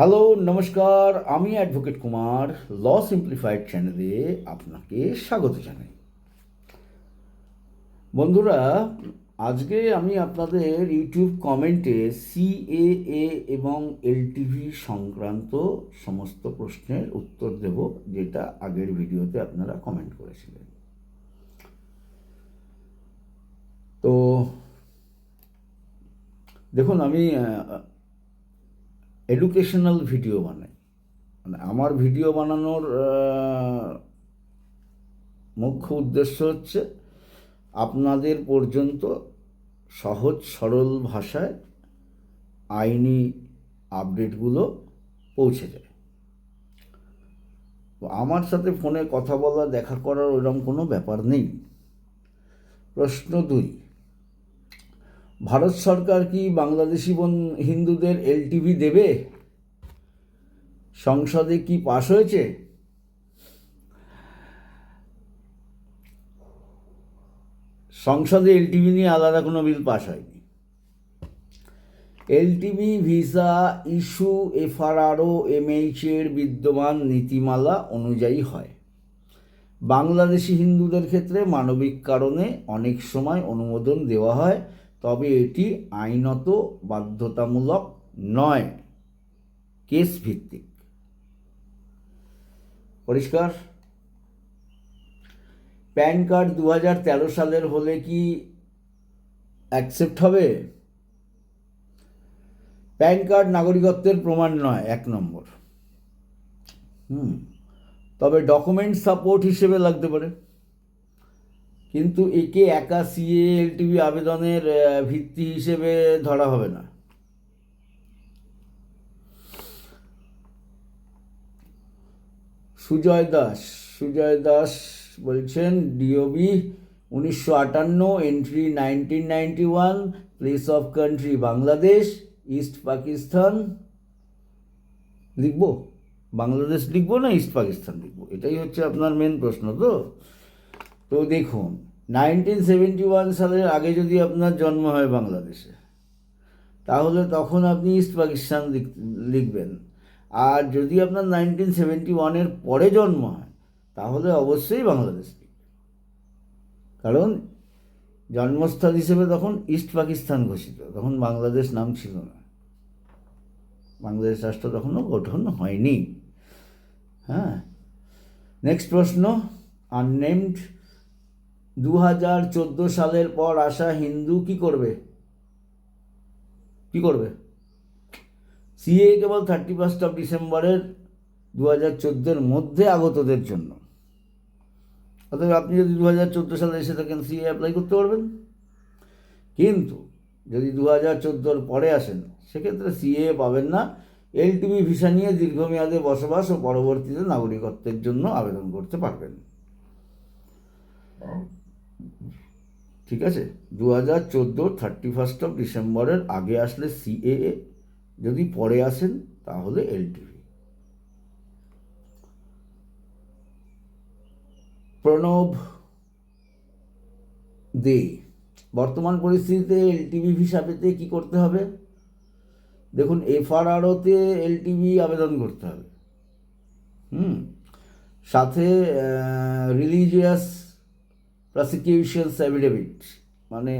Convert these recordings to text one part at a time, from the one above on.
Hello, নমস্কার, আমি advocate Kumar, ল simplified চ্যানেলে আপনাকে স্বাগত জানাই। বন্ধুরা, আজকে আমি আপনাদের ইউটিউব কমেন্টে সিএএ এবং এলটিভি সংক্রান্ত সমস্ত প্রশ্নের উত্তর দেব, যেটা আগের ভিডিওতে আপনারা কমেন্ট করেছিলেন। তো, দেখুন, আমি এডুকেশনাল ভিডিও বানাই। মানে আমার ভিডিও বানানোর মুখ্য উদ্দেশ্য হচ্ছে আপনাদের পর্যন্ত সহজ, সরল ভাষায় আইনি আপডেটগুলো পৌঁছে যায়। আমার সাথে ফোনে কথা বলা, দেখা করার ওরকম কোনো ব্যাপার নেই। প্রশ্ন দুই ভারত সরকার কি বাংলাদেশি বন হিন্দুদের এলটিভি দেবে? সংসদে কি পাশ হয়েছে? সংসদে এলটিভি নিয়ে আলাদা কোনো বিল পাশ হয়নি। এলটিভি ভিসা, ইস্যু, এফআরআরও এমএইচের বিদ্যমান নীতিমালা অনুযায়ী হয়। বাংলাদেশি হিন্দুদের ক্ষেত্রে মানবিক কারণে অনেক সময় অনুমোদন দেওয়া হয়। তবে এটি আইনত বাধ্যতামূলক নয় কেস ভিত্তিক পরিষ্কার? প্যান কার্ড দু তেরো সালের হলে কি অ্যাকসেপ্ট হবে? প্যান কার্ড নাগরিকত্বের প্রমাণ নয়, এক নম্বর। হুম, তবে ডকুমেন্ট সাপোর্ট হিসেবে লাগতে পারে। কিন্তু একে একা সিএ এলটিভি আবেদনের ভিত্তি হিসেবে ধরা হবে না। সুজয় দাস সুজয় দাস বলছেন ডিওবি উনিশশো আটান্ন entry nineteen ninety one place of country Bangladesh east Pakistan লিখব? বাংলাদেশ লিখব না ইস্ট পাকিস্তান লিখব? এটাই হচ্ছে আপনার মেন প্রশ্ন তো? তো দেখুন নাইনটিন সেভেন্টি ওয়ান সালের আগে যদি আপনার জন্ম হয় বাংলাদেশে, তাহলে তখন আপনি ইস্ট পাকিস্তান লিখ- লিখবেন। আর যদি আপনার নাইনটিন সেভেন্টি ওয়ানের পরে জন্ম হয়, তাহলে অবশ্যই বাংলাদেশ লিখবেন। কারণ জন্মস্থল হিসেবে তখন ইস্ট পাকিস্তান ঘোষিত, তখন বাংলাদেশ নাম ছিল না। বাংলাদেশ রাষ্ট্র তখনও গঠন হয়নি। হ্যাঁ? নেক্সট প্রশ্ন আননেমড দু হাজার চোদ্দ সালের পর আসা হিন্দু কি করবে? কি করবে? সিএ কেবল থার্টি ফার্স্ট অফ ডিসেম্বরের দু হাজার চোদ্দোর মধ্যে আগতদের জন্য। অতএব আপনি যদি দু হাজার চোদ্দ সালে এসে থাকেন, সিএ অ্যাপ্লাই করতে পারবেন। কিন্তু যদি দু হাজার চোদ্দোর পরে আসেন, সেক্ষেত্রে সিএ পাবেন না। এলটিভি ভিসা নিয়ে দীর্ঘমেয়াদে বসবাস ও পরবর্তীতে নাগরিকত্বের জন্য আবেদন করতে পারবেন। ঠিক আছে? দু হাজার চোদ্দ থার্টি ফার্স্ট অফ ডিসেম্বরের আগে আসলে সিএএ যদি পরে আসেন তাহলে এলটিভি প্রণব দে, বর্তমান পরিস্থিতিতে এলটিভি ভিসা পেতে কী করতে হবে? দেখুন, এফআরআরওতে এলটিভি আবেদন করতে হবে। হুম? সাথে রিলিজিয়াস প্রসিকিউশনস অ্যাফিডেভিট মানে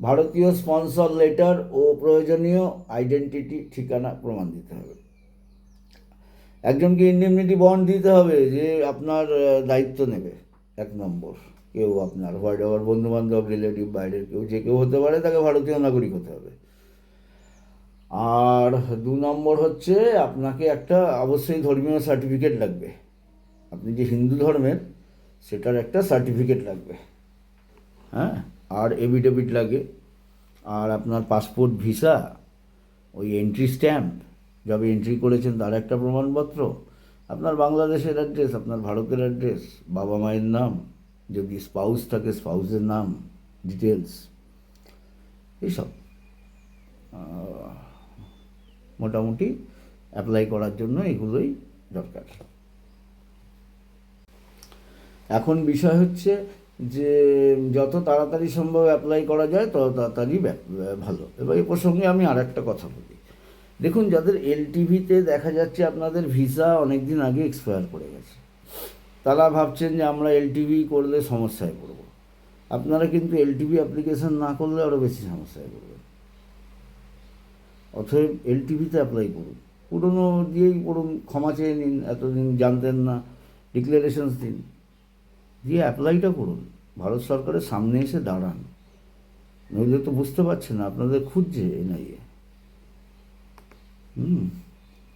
ভারতীয় স্পন্সর লেটার ও প্রয়োজনীয় আইডেন্টিটি ঠিকানা প্রমাণ দিতে হবে। একজনকে ইন্ডেমনিটি বন্ড দিতে হবে যে আপনার দায়িত্ব নেবে, এক নম্বর। কেউ আপনার হোয়াট এভার বন্ধু বান্ধব রিলেটিভ বাইরের কেউ, যে কেউ হতে পারে তাকে ভারতীয় নাগরিক হতে হবে। আর দু নম্বর হচ্ছে, আপনাকে একটা অবশ্যই ধর্মীয় সার্টিফিকেট লাগবে। আপনি যে হিন্দু ধর্মের সেটার একটা সার্টিফিকেট লাগবে। হ্যাঁ? আর এভিডেভিট লাগে। আর আপনার পাসপোর্ট ভিসা ওই এন্ট্রি স্ট্যাম্প যবে এন্ট্রি করেছেন তার একটা প্রমাণপত্র। আপনার বাংলাদেশের অ্যাড্রেস আপনার ভারতের অ্যাড্রেস বাবা মায়ের নাম, যদি স্পাউস থাকে স্পাউসের নাম ডিটেলস এইসব। মোটামুটি অ্যাপ্লাই করার জন্য এগুলোই দরকার। এখন বিষয় হচ্ছে যে যত তাড়াতাড়ি সম্ভব অ্যাপ্লাই করা যায়, তত তাড়াতাড়ি ভালো। এবার এই প্রসঙ্গে আমি আর একটা কথা বলি। দেখুন, যাদের এলটিভিতে দেখা যাচ্ছে আপনাদের ভিসা অনেক দিন আগে এক্সপায়ার করে গেছে, তারা ভাবছেন যে আমরা এলটিভি করলে সমস্যায় পড়ব। আপনারা কিন্তু এলটিভি অ্যাপ্লিকেশন না করলে আরও বেশি সমস্যায় পড়বেন। অতএব এলটিভিতে অ্যাপ্লাই করুন। পুরনো দিয়েই করুন ক্ষমা চেয়ে নিন, এতদিন জানতেন না ডিক্লারেশনস দিন। দিয়ে অ্যাপ্লাইটা করুন। ভারত সরকারের সামনে এসে দাঁড়ান। নইলে তো বুঝতে পারছেন না, আপনাদের খুঁজছে এনআইএ। হুম,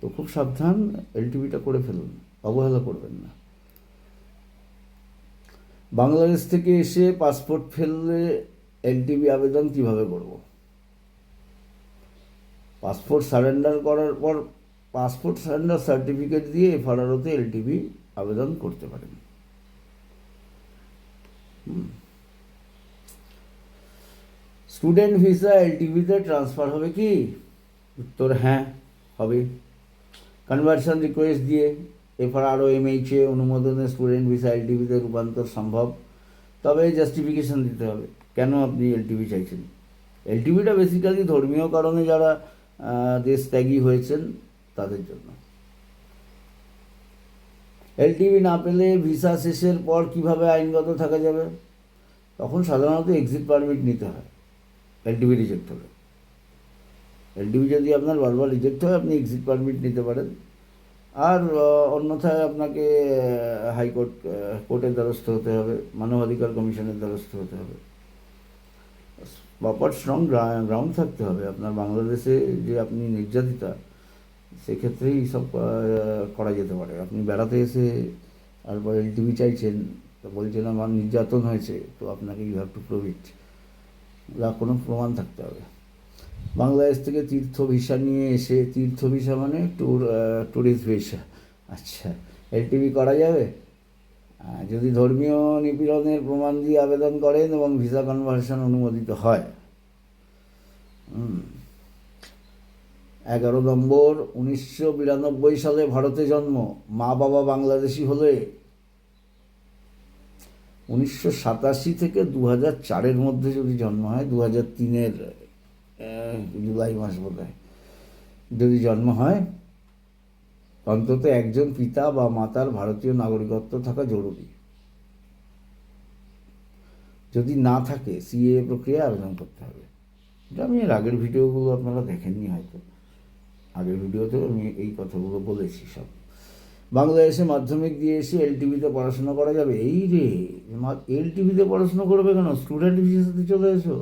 তো খুব সাবধান, এলটিভিটা করে ফেলুন, অবহেলা করবেন না। বাংলাদেশ থেকে এসে পাসপোর্ট ফেললে এলটিভি আবেদন কীভাবে করব? পাসপোর্ট সারেন্ডার করার পর, পাসপোর্ট সারেন্ডার সার্টিফিকেট দিয়ে এফআরআরওতে এলটিভি আবেদন করতে পারেন। স্টুডেন্ট ভিসা এলটিভিতে ট্রান্সফার হবে কি? উত্তর হ্যাঁ হবে। কনভার্সন রিকোয়েস্ট দিয়ে এফআরআরও এমএইচএ অনুমোদনে স্টুডেন্ট ভিসা এলটিভিতে রূপান্তর সম্ভব। তবে জাস্টিফিকেশন দিতে হবে। কেন আপনি এলটিভি চাইছেন? এলটিভিটা বেসিক্যালি ধর্মীয় কারণে যারা দেশ ত্যাগী হয়েছেন, তাদের জন্য। এলটিভি না পেলে ভিসা শেষের পর কীভাবে আইনগত থাকা যাবে? তখন সাধারণত এক্সিট পারমিট নিতে হয় এলটিভি রিজেক্ট হলে। এলটিভি যদি আপনার বারবার রিজেক্ট হয়, আপনি এক্সিট পারমিট নিতে পারেন। আর অন্যথায় আপনাকে হাইকোর্ট কোর্টের দ্বারস্থ হতে হবে, মানবাধিকার কমিশনের দ্বারস্থ হতে হবে। প্রপার স্ট্রং গ্রাউন্ড থাকতে হবে। আপনার বাংলাদেশে যে আপনি নির্যাতিতা সেক্ষেত্রেই সব করা যেতে পারে। আপনি বেড়াতে এসে তারপর এলটিভি চাইছেন, তো বলছেন আমার নির্যাতন হয়েছে, তো আপনাকে you have to prove it কোনো প্রমাণ থাকতে হবে। বাংলাদেশ থেকে তীর্থ ভিসা নিয়ে এসে তীর্থ ভিসা মানে ট্যুর ট্যুরিস্ট ভিসা আচ্ছা এলটিভি করা যাবে? যদি ধর্মীয় নিপীড়নের প্রমাণ দিয়ে আবেদন করেন এবং ভিসা কনভার্সন অনুমোদিত হয়। হুম। এগারো নম্বর, উনিশশো বিরানব্বই সালে ভারতে জন্ম। মা বাবা বাংলাদেশি হলে উনিশশো সাতাশি থেকে দু হাজার চারের মধ্যে যদি জন্ম হয় দু হাজার তিনের জুলাই মাস বোধ যদি জন্ম হয়, অন্তত একজন পিতা বা মাতার ভারতীয় নাগরিকত্ব থাকা জরুরি। যদি না থাকে সিএ প্রক্রিয়া আবেদন করতে হবে। আমি এর আগের ভিডিওগুলো আপনারা দেখেননি হয়তো। আগের ভিডিওতেও আমি এই কথাগুলো বলেছি সব। বাংলাদেশে মাধ্যমিক দিয়ে এসে এলটিভিতে পড়াশোনা করা যাবে? এই রে এলটিভিতে পড়াশোনা করবে কেন? স্টুডেন্ট ভিসাতে চলে এসো।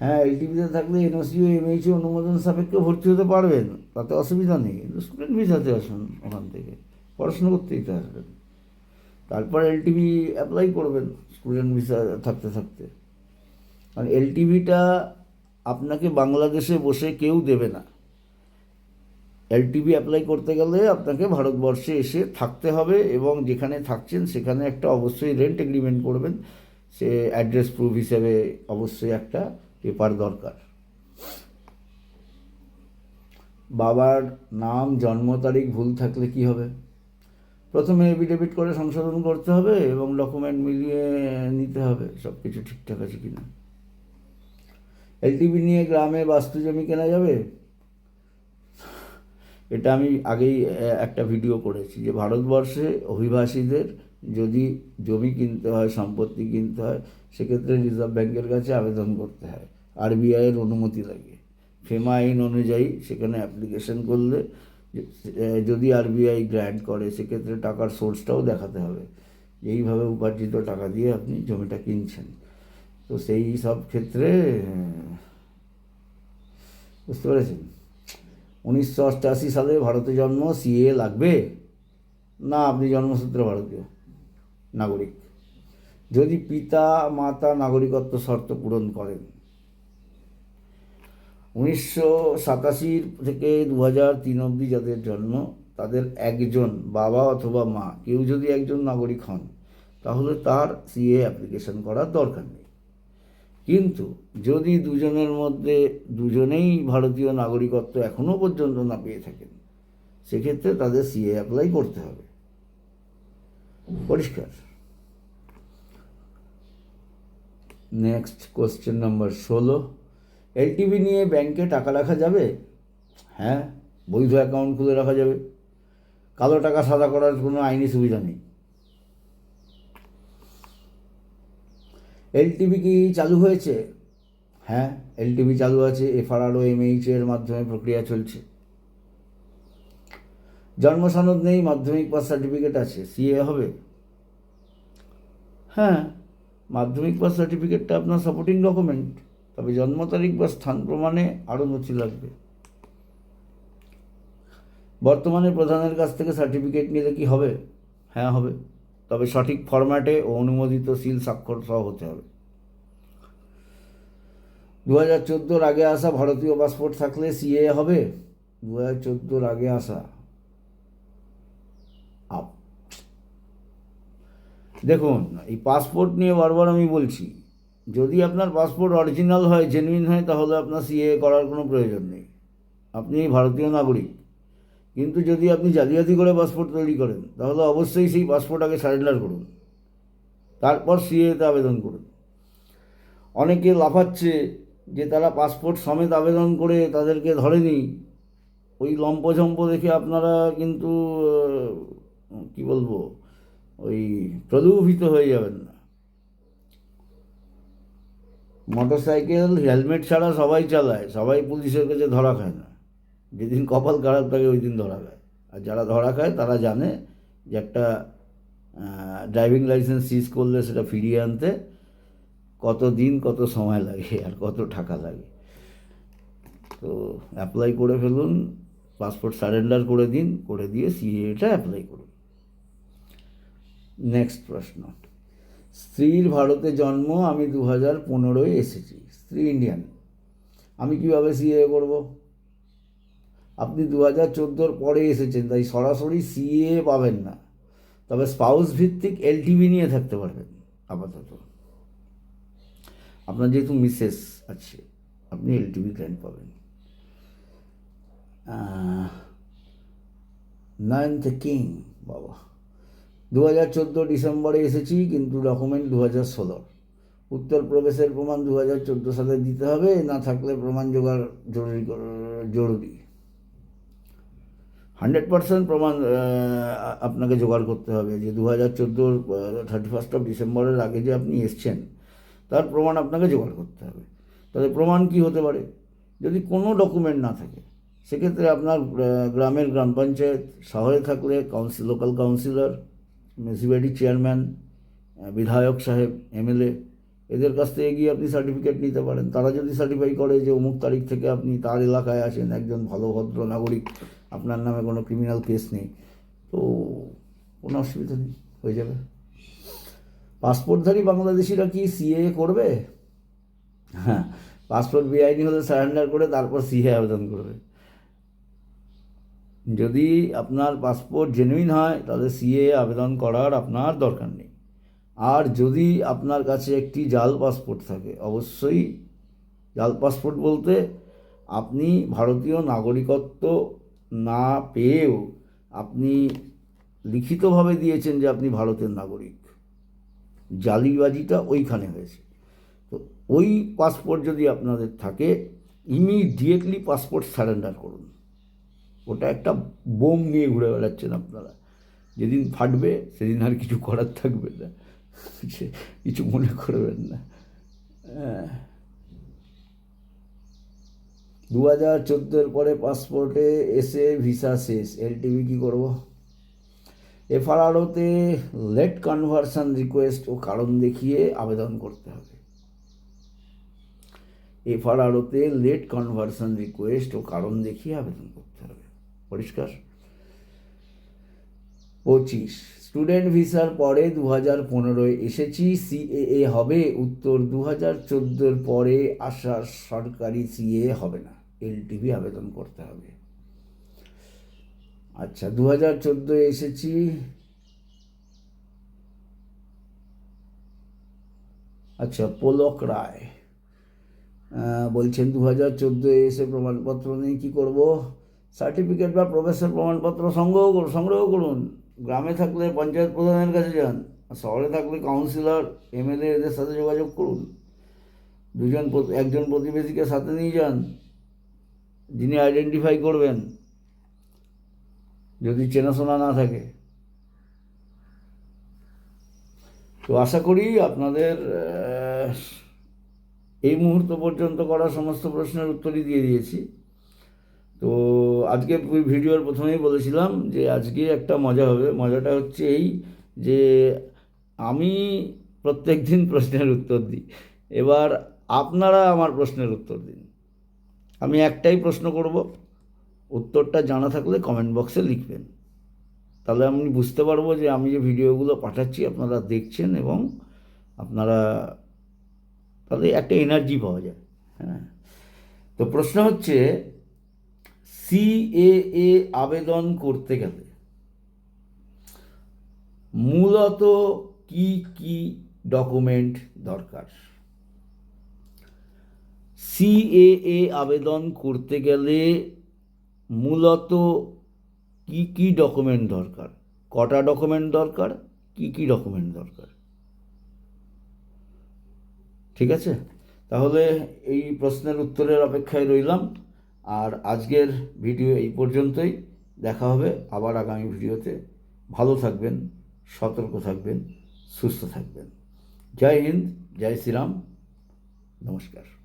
হ্যাঁ এলটিভিতে থাকলে এনওসিও এমএইচও অনুমোদন সাপেক্ষে ভর্তি হতে পারবেন, তাতে অসুবিধা নেই। কিন্তু স্টুডেন্ট ভিসাতে আসুন ওখান থেকে। পড়াশোনা করতেই তো আসবেন। তারপর এলটিভি অ্যাপ্লাই করবেন স্টুডেন্ট ভিসা থাকতে থাকতে। কারণ এলটিভিটা আপনাকে বাংলাদেশে বসে কেউ দেবে না। এলটিভি অ্যাপ্লাই করতে গেলে আপনাকে ভারতবর্ষে এসে থাকতে হবে এবং যেখানে থাকছেন সেখানে একটা অবশ্যই রেন্ট এগ্রিমেন্ট করবেন। সে অ্যাড্রেস প্রুফ হিসেবে অবশ্যই একটা পেপার দরকার। বাবার নাম, জন্ম তারিখ, ভুল থাকলে কি হবে? প্রথমে এফিডেভিট করে সংশোধন করতে হবে এবং ডকুমেন্ট মিলিয়ে নিতে হবে সব কিছু ঠিকঠাক আছে কি না এলটিভি নিয়ে গ্রামে বাস্তু জমি কেনা যাবে? এটা আমি আগেই একটা ভিডিও করেছি যে ভারতবর্ষে অভিবাসীদের যদি জমি কিনতে হয়, সম্পত্তি কিনতে হয়, সেক্ষেত্রে রিজার্ভ ব্যাংকের কাছে আবেদন করতে হয় আরবিআইয়ের অনুমতি লাগে। ফেমা আইন অনুযায়ী সেখানে অ্যাপ্লিকেশন করলে যদি আরবিআই গ্র্যান্ট করে, সেক্ষেত্রে টাকার সোর্সটাও দেখাতে হবে। এইভাবে উপার্জিত টাকা দিয়ে আপনি জমিটা কিনছেন। তো সেই সব ক্ষেত্রে বুঝতে পেরেছেন? উনিশশো অষ্টআশি সালে ভারতে জন্ম, সিএ লাগবে? না, আপনি জন্মসূত্রে ভারতীয় নাগরিক। যদি পিতা, মাতা নাগরিকত্ব শর্ত পূরণ করেন, উনিশশো সাতাশির থেকে দু হাজার তিন অবধি যাদের জন্ম, তাদের একজন বাবা অথবা মা, কেউ যদি একজন নাগরিক হন, তাহলে তার সিএ অ্যাপ্লিকেশন করার দরকার নেই। কিন্তু যদি দুজনের মধ্যে দুজনেই ভারতীয় নাগরিকত্ব এখনও পর্যন্ত না পেয়ে থাকেন, সেক্ষেত্রে তাদের সিএ অ্যাপ্লাই করতে হবে। পরিষ্কার। নেক্সট কোশ্চেন নাম্বার ষোলো। এলটিভি নিয়ে ব্যাংকে টাকা রাখা যাবে? হ্যাঁ বৈধ অ্যাকাউন্ট খুলে রাখা যাবে। কালো টাকা সাদা করার কোনো আইনি সুবিধা নেই। এলটিভি কি চালু হয়েছে? হ্যাঁ এলটিভি চালু আছে এফআরআর ও এমএইচ এর মাধ্যমে প্রক্রিয়া চলছে। জন্ম সনদ নেই, মাধ্যমিক পাস সার্টিফিকেট আছে সিএ হবে? হ্যাঁ মাধ্যমিক পাস সার্টিফিকেটটা আপনার সাপোর্টিং ডকুমেন্ট তবে জন্ম তারিখ বা স্থান প্রমাণে আরও নথি লাগবে। বর্তমানে প্রধানের কাছ থেকে সার্টিফিকেট নিলে কি হবে? হ্যাঁ হবে। তবে সঠিক ফরম্যাটে ও অনুমোদিত সিল স্বাক্ষর সহ হতে হবে। দু হাজার চোদ্দোর আগে আসা ভারতীয় পাসপোর্ট থাকলে সিএ হবে? দু হাজার চোদ্দোর আগে আসা। আপ। দেখুন, এই পাসপোর্ট নিয়ে বারবার আমি বলছি, যদি আপনার পাসপোর্ট অরিজিনাল হয়, জেনুইন হয়, তাহলে আপনার সিএ করার কোনো প্রয়োজন নেই। আপনি ভারতীয় নাগরিক। কিন্তু যদি আপনি জালিয়াতি করে পাসপোর্ট তৈরি করেন, তাহলে অবশ্যই সেই পাসপোর্ট আগে সারেন্ডার করুন। তারপর সিএতে আবেদন করুন। অনেকে লাফাচ্ছে যে তারা পাসপোর্ট সমেত আবেদন করে তাদেরকে ধরেনি। ওই লম্পঝম্প দেখে আপনারা কিন্তু কি বলব, ওই প্রলোভিত হয়ে যাবেন না। মোটর সাইকেল হেলমেট ছাড়া সবাই চালায়, সবাই পুলিশের কাছে ধরা খায় না। যেদিন কপাল খারাপ থাকে ওই দিন ধরা খায়। আর যারা ধরা খায়, তারা জানে যে একটা ড্রাইভিং লাইসেন্স সিজ করলে সেটা ফিরিয়ে আনতে কত দিন, কত সময় লাগে, আর কত টাকা লাগে। তো অ্যাপ্লাই করে ফেলুন পাসপোর্ট সারেন্ডার করে দিন, করে দিয়ে সিএটা অ্যাপ্লাই করুন। নেক্সট প্রশ্ন। স্ত্রীর ভারতে জন্ম, আমি দু হাজার পনেরোয় এসেছি। স্ত্রী ইন্ডিয়ান আমি কীভাবে সিএ করব? আপনি দু হাজার চোদ্দোর পরে এসেছেন, তাই সরাসরি সিএ পাবেন না। তবে স্পাউস ভিত্তিক এলটিভি নিয়ে থাকতে পারবেন, আপাতত। আপনার যেহেতু মিসেস আছে, আপনি এলটিভি ক্লায়েন্ট পাবেন। নাইনথ কিং বাবা। দু হাজার চোদ্দ ডিসেম্বরে এসেছি, কিন্তু ডকুমেন্ট দু হাজার ষোলো। উত্তর প্রবেশের প্রমাণ দু হাজার চোদ্দ সালে দিতে হবে, না থাকলে প্রমাণ জোগাড় জরুরি জরুরি। হান্ড্রেড পার্সেন্ট প্রমাণ আপনাকে জোগাড় করতে হবে যে দু হাজার চোদ্দোর থার্টি ফার্স্ট অফ ডিসেম্বরের আগে যে আপনি এসছেন, তার প্রমাণ আপনাকে জোগাড় করতে হবে। তাহলে প্রমাণ কি হতে পারে? যদি কোনো ডকুমেন্ট না থাকে, সেক্ষেত্রে আপনার গ্রামের গ্রাম পঞ্চায়েত, শহরে থাকলে council local councillor municipality chairman বিধায়ক সাহেব, এমএলএ, এদের কাছ থেকে গিয়ে আপনি সার্টিফিকেট নিতে পারেন। তারা যদি সার্টিফাই করে যে অমুক তারিখ থেকে আপনি তার এলাকায় আছেন একজন ভালো ভদ্র নাগরিক আপনার নামে কোনো ক্রিমিনাল কেস নেই। তো কোনো অসুবিধা নেই, হয়ে যাবে। পাসপোর্টধারী বাংলাদেশিরা কি সিএ করবে? হ্যাঁ পাসপোর্ট বেআইনি হলে সারেন্ডার করে তারপর সিএ আবেদন করবে। যদি আপনার পাসপোর্ট জেনুইন হয়, তাহলে সিএ আবেদন করার আপনার দরকার নেই। আর যদি আপনার কাছে একটি জাল পাসপোর্ট থাকে, অবশ্যই জাল পাসপোর্ট বলতে আপনি ভারতীয় নাগরিকত্ব না পেয়েও আপনি লিখিতভাবে দিয়েছেন যে আপনি ভারতের নাগরিক। জালিবাজিটা ওইখানে হয়েছে। তো ওই পাসপোর্ট যদি আপনাদের থাকে ইমিডিয়েটলি পাসপোর্ট সারেন্ডার করুন। ওটা একটা বোম নিয়ে ঘুরে বেড়াচ্ছেন আপনারা। যেদিন ফাটবে, সেদিন আর কিছু করার থাকবে না। কিছু মনে করবেন না হ্যাঁ দু হাজার চোদ্দোর পরে পাসপোর্টে এসে ভিসা শেষ। এলটিভি কী করব? এফআরআরওতে লেট কনভার্সন রিকোয়েস্ট ও কারণ দেখিয়ে আবেদন করতে হবে। এফআরআরওতে লেট কনভার্সন রিকোয়েস্ট ও কারণ দেখিয়ে আবেদন করতে হবে। পরিষ্কার? পঁচিশ। স্টুডেন্ট ভিসার পরে দু হাজার পনেরোয় এসেছি, সিএএ হবে। উত্তর দু হাজার চোদ্দোর পরে আসা সরকারি সিএ হবে না। এলটিভি আবেদন করতে হবে। আচ্ছা দু হাজার চোদ্দোয় এসেছি। আচ্ছা পোলক রায় বলছেন দু হাজার চোদ্দোয় এসে প্রমাণপত্র নিয়ে কী করব? সার্টিফিকেট বা প্রবেশের প্রমাণপত্র সংগ্রহ করুন সংগ্রহ করুন। গ্রামে থাকলে পঞ্চায়েত প্রধানের কাছে যান শহরে থাকলে কাউন্সিলর, এমএলএ এদের সাথে যোগাযোগ করুন। দুজন একজন প্রতিবেশীকে সাথে নিয়ে যান। যিনি আইডেন্টিফাই করবেন, যদি চেনাশোনা না থাকে। তো আশা করি আপনাদের এই মুহূর্ত পর্যন্ত করা সমস্ত প্রশ্নের উত্তরই দিয়ে দিয়েছি। তো আজকে ভিডিওর প্রথমেই বলেছিলাম যে আজকে একটা মজা হবে। মজাটা হচ্ছে এই যে আমি প্রত্যেক দিন প্রশ্নের উত্তর দিই। এবার আপনারা আমার প্রশ্নের উত্তর দিন। আমি একটাই প্রশ্ন করব, উত্তরটা জানা থাকলে কমেন্ট বক্সে লিখবেন। তাহলে আমি বুঝতে পারব যে আমি যে ভিডিওগুলো পাঠাচ্ছি, আপনারা দেখছেন এবং আপনারা, তাহলে একটা এনার্জি পাওয়া যায় হ্যাঁ। তো প্রশ্ন হচ্ছে সিএএ আবেদন করতে গেলে মূলত কি কি ডকুমেন্ট দরকার? সিএএ আবেদন করতে গেলে মূলত কি কি ডকুমেন্ট দরকার? কটা ডকুমেন্ট দরকার? কি কি ডকুমেন্ট দরকার? ঠিক আছে? তাহলে এই প্রশ্নের উত্তরের অপেক্ষায় রইলাম। আর আজকের ভিডিও এই পর্যন্তই। দেখা হবে আবার আগামী ভিডিওতে। ভালো থাকবেন, সতর্ক থাকবেন, সুস্থ থাকবেন। জয় হিন্দ, জয় শ্রীরাম। নমস্কার।